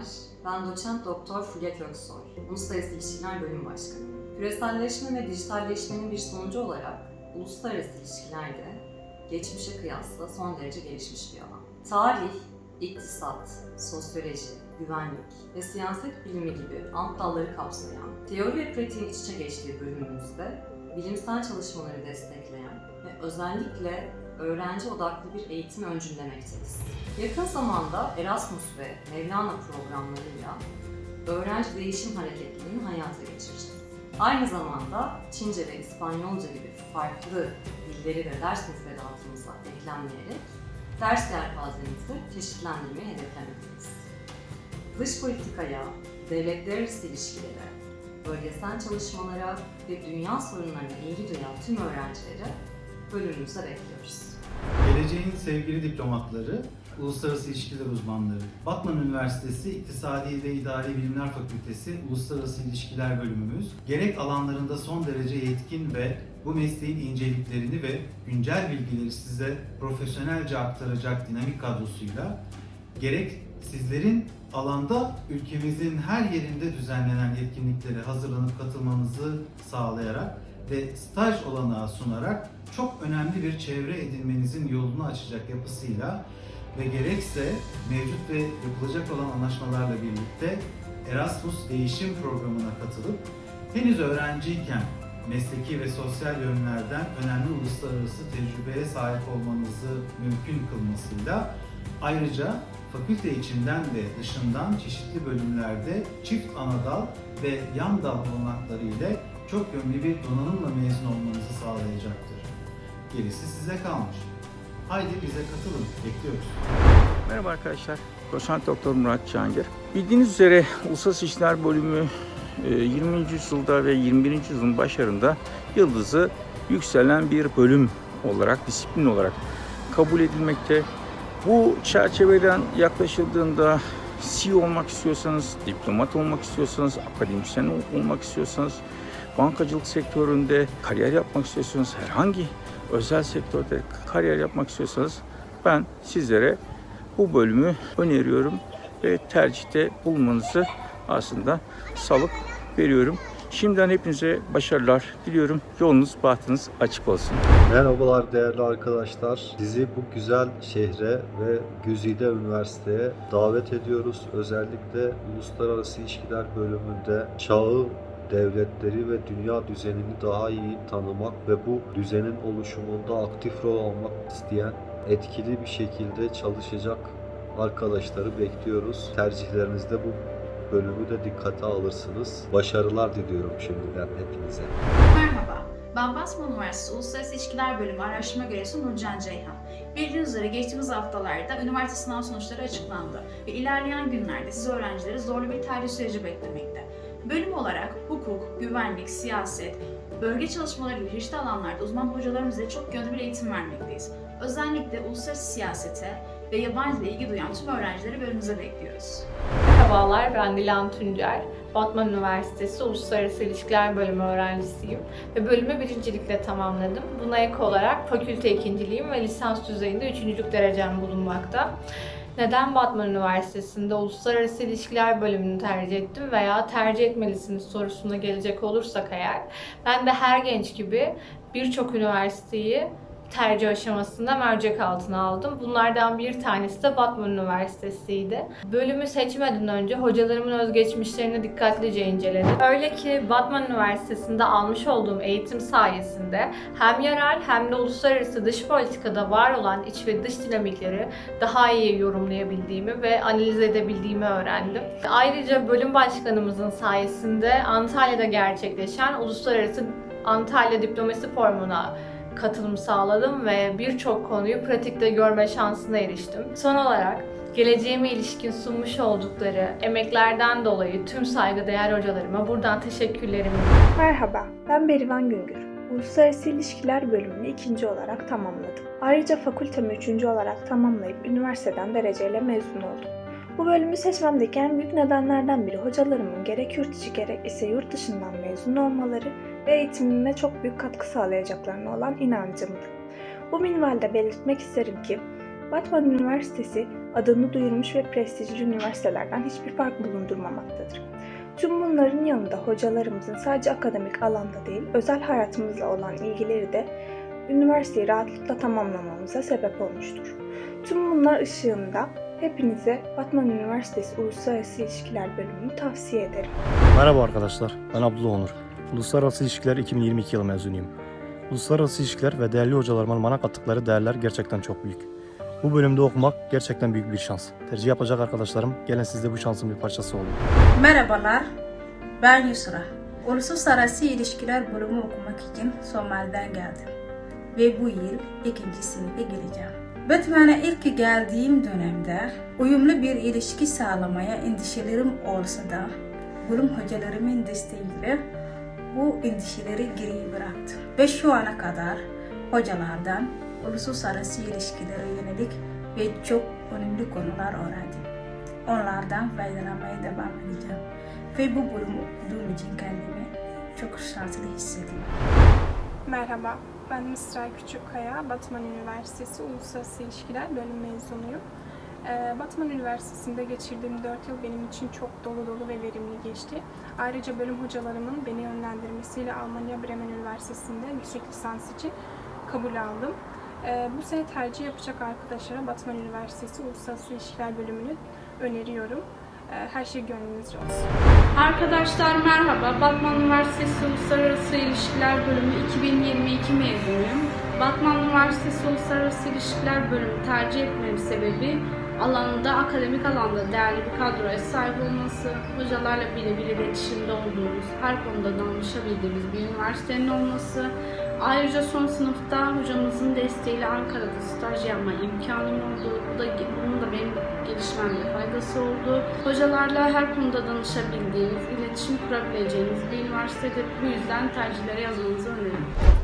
günler. Ben doçent doktor Fulya Köksoy, Uluslararası İlişkiler Bölüm Başkanı. Küreselleşme ve dijitalleşmenin bir sonucu olarak uluslararası ilişkilerde geçmişe kıyasla son derece gelişmiş bir alan. Tarih, iktisat, sosyoloji, güvenlik ve siyaset bilimi gibi alt dalları kapsayan, teori ve pratiğin iç içe geçtiği bölümümüzde bilimsel çalışmaları destekleyen ve özellikle öğrenci odaklı bir eğitim öncüllemekteyiz. Yakın zamanda Erasmus ve Mevlana programlarıyla öğrenci değişim hareketliliğini hayata geçireceğiz. Aynı zamanda Çince ve İspanyolca gibi farklı dilleri de ders müfredatımıza eklenmeyerek ders yelpazemizi çeşitlendirmeyi hedeflemekteyiz. Dış politikaya, devletler arası ilişkilere, bölgesel çalışmalara ve dünya sorunlarına ilgi duyan tüm öğrencileri bölümümüze bekliyoruz. Geleceğin sevgili diplomatları, uluslararası ilişkiler uzmanları. Batman Üniversitesi İktisadi ve İdari Bilimler Fakültesi Uluslararası İlişkiler Bölümümüz gerek alanlarında son derece yetkin ve bu mesleğin inceliklerini ve güncel bilgileri size profesyonelce aktaracak dinamik kadrosuyla gerek sizlerin alanda ülkemizin her yerinde düzenlenen etkinliklere hazırlanıp katılmanızı sağlayarak ve staj olanağı sunarak çok önemli bir çevre edinmenizin yolunu açacak yapısıyla ve gerekse mevcut ve yapılacak olan anlaşmalarla birlikte Erasmus Değişim Programı'na katılıp henüz öğrenciyken mesleki ve sosyal yönlerden önemli uluslararası tecrübeye sahip olmanızı mümkün kılmasıyla ayrıca fakülte içinden ve dışından çeşitli bölümlerde çift anadal ve yan dal olanakları ile çok yönlü bir donanımla mezun olmanızı sağlayacaktır. Gerisi size kalmış. Haydi bize katılın, bekliyoruz. Merhaba arkadaşlar. Doçent Doktor Murat Cihangir. Bildiğiniz üzere Uluslararası İlişkiler Bölümü e, 20. yüzyılda ve 21. yüzyılın başlarında yıldızı yükselen bir bölüm olarak, disiplin olarak kabul edilmekte. Bu çerçeveden yaklaşıldığında CEO olmak istiyorsanız, diplomat olmak istiyorsanız, akademisyen ol- olmak istiyorsanız, bankacılık sektöründe kariyer yapmak istiyorsanız, herhangi özel sektörde kariyer yapmak istiyorsanız ben sizlere bu bölümü öneriyorum ve tercihte bulunmanızı aslında salık veriyorum. Şimdiden hepinize başarılar diliyorum. Yolunuz, bahtınız açık olsun. Merhabalar değerli arkadaşlar. Sizi bu güzel şehre ve Güzide Üniversiteye davet ediyoruz. Özellikle Uluslararası İlişkiler bölümünde çağı, devletleri ve dünya düzenini daha iyi tanımak ve bu düzenin oluşumunda aktif rol almak isteyen etkili bir şekilde çalışacak arkadaşları bekliyoruz. Tercihlerinizde bu bölümü de dikkate alırsınız. Başarılar diliyorum şimdiden hepinize. Merhaba, ben Basma Üniversitesi Uluslararası İlişkiler Bölümü araştırma görevlisi Nurcan Ceyhan. Bildiğiniz üzere geçtiğimiz haftalarda üniversite sınav sonuçları açıklandı ve ilerleyen günlerde siz öğrencileri zorlu bir tercih süreci beklemekte. Bölüm olarak hukuk, güvenlik, siyaset, bölge çalışmaları gibi çeşitli alanlarda uzman hocalarımızla çok yönlü bir eğitim vermekteyiz. Özellikle uluslararası siyasete ve yabancı ile ilgi duyan tüm öğrencileri bölümümüze bekliyoruz. Merhabalar, ben Dilan Tuncer. Batman Üniversitesi Uluslararası İlişkiler Bölümü öğrencisiyim ve bölümü birincilikle tamamladım. Buna ek olarak fakülte ikinciliğim ve lisans düzeyinde üçüncülük derecem bulunmakta. Neden Batman Üniversitesi'nde Uluslararası İlişkiler bölümünü tercih ettim veya tercih etmelisiniz sorusuna gelecek olursak eğer, ben de her genç gibi birçok üniversiteyi tercih aşamasında mercek altına aldım. Bunlardan bir tanesi de Batman Üniversitesi'ydi. Bölümü seçmeden önce hocalarımın özgeçmişlerini dikkatlice inceledim. Öyle ki Batman Üniversitesi'nde almış olduğum eğitim sayesinde hem yerel hem de uluslararası dış politikada var olan iç ve dış dinamikleri daha iyi yorumlayabildiğimi ve analiz edebildiğimi öğrendim. Ayrıca bölüm başkanımızın sayesinde Antalya'da gerçekleşen Uluslararası Antalya Diplomasi Forumu'na katılım sağladım ve birçok konuyu pratikte görme şansına eriştim. Son olarak geleceğime ilişkin sunmuş oldukları emeklerden dolayı tüm saygıdeğer hocalarıma buradan teşekkürlerimi Merhaba, ben Berivan Güngör. Uluslararası İlişkiler bölümünü ikinci olarak tamamladım. Ayrıca fakültemi üçüncü olarak tamamlayıp üniversiteden dereceyle mezun oldum. Bu bölümü seçmemdeki en büyük nedenlerden biri hocalarımın gerek yurt içi gerek ise yurt dışından mezun olmaları ve eğitimime çok büyük katkı sağlayacaklarına olan inancımdı. Bu minvalde belirtmek isterim ki Batman Üniversitesi adını duyurmuş ve prestijli üniversitelerden hiçbir fark bulundurmamaktadır. Tüm bunların yanında hocalarımızın sadece akademik alanda değil, özel hayatımızla olan ilgileri de üniversiteyi rahatlıkla tamamlamamıza sebep olmuştur. Tüm bunlar ışığında hepinize Batman Üniversitesi Uluslararası İlişkiler bölümünü tavsiye ederim. Merhaba arkadaşlar, ben Abdullah Onur. Uluslararası İlişkiler 2022 yılı mezunuyum. Uluslararası ilişkiler ve değerli hocalarımın bana kattıkları değerler gerçekten çok büyük. Bu bölümde okumak gerçekten büyük bir şans. Tercih yapacak arkadaşlarım, gelin siz de bu şansın bir parçası olun. Merhabalar, ben Yusra. Uluslararası İlişkiler bölümü okumak için Somali'den geldim. Ve bu yıl ikinci sınıfa gireceğim. Batman'a ilk geldiğim dönemde uyumlu bir ilişki sağlamaya endişelerim olsa da bölüm hocalarımın desteğiyle bu endişeleri geri bıraktım. Ve şu ana kadar hocalardan uluslararası ilişkilere yönelik ve çok önemli konular öğrendim. Onlardan faydalanmaya devam edeceğim. Ve bu bölümü okuduğum için kendimi çok şanslı hissediyorum. Merhaba, ben Mısra Küçükkaya, Batman Üniversitesi Uluslararası İlişkiler bölüm mezunuyum. Ee, Batman Üniversitesi'nde geçirdiğim 4 yıl benim için çok dolu dolu ve verimli geçti. Ayrıca bölüm hocalarımın beni yönlendirmesiyle Almanya Bremen Üniversitesi'nde yüksek lisans için kabul aldım. Ee, bu sene tercih yapacak arkadaşlara Batman Üniversitesi Uluslararası İlişkiler bölümünü öneriyorum. Ee, her şey gönlünüzce olsun. Arkadaşlar merhaba. Batman Üniversitesi Uluslararası İlişkiler Bölümü 2022 mezunuyum. Batman Üniversitesi Uluslararası İlişkiler Bölümü tercih etmemin sebebi alanında, akademik alanda değerli bir kadroya sahip olması, hocalarla birebir iletişimde olduğumuz, her konuda danışabildiğimiz bir üniversitenin olması, ayrıca son sınıfta hocamızın desteğiyle Ankara'da staj yapma imkanım oldu. Bu da, bunun da benim gelişmemde faydası oldu. Hocalarla her konuda danışabildiğiniz, iletişim kurabileceğiniz bir üniversitede bu yüzden tercihlere yazmanızı öneririm.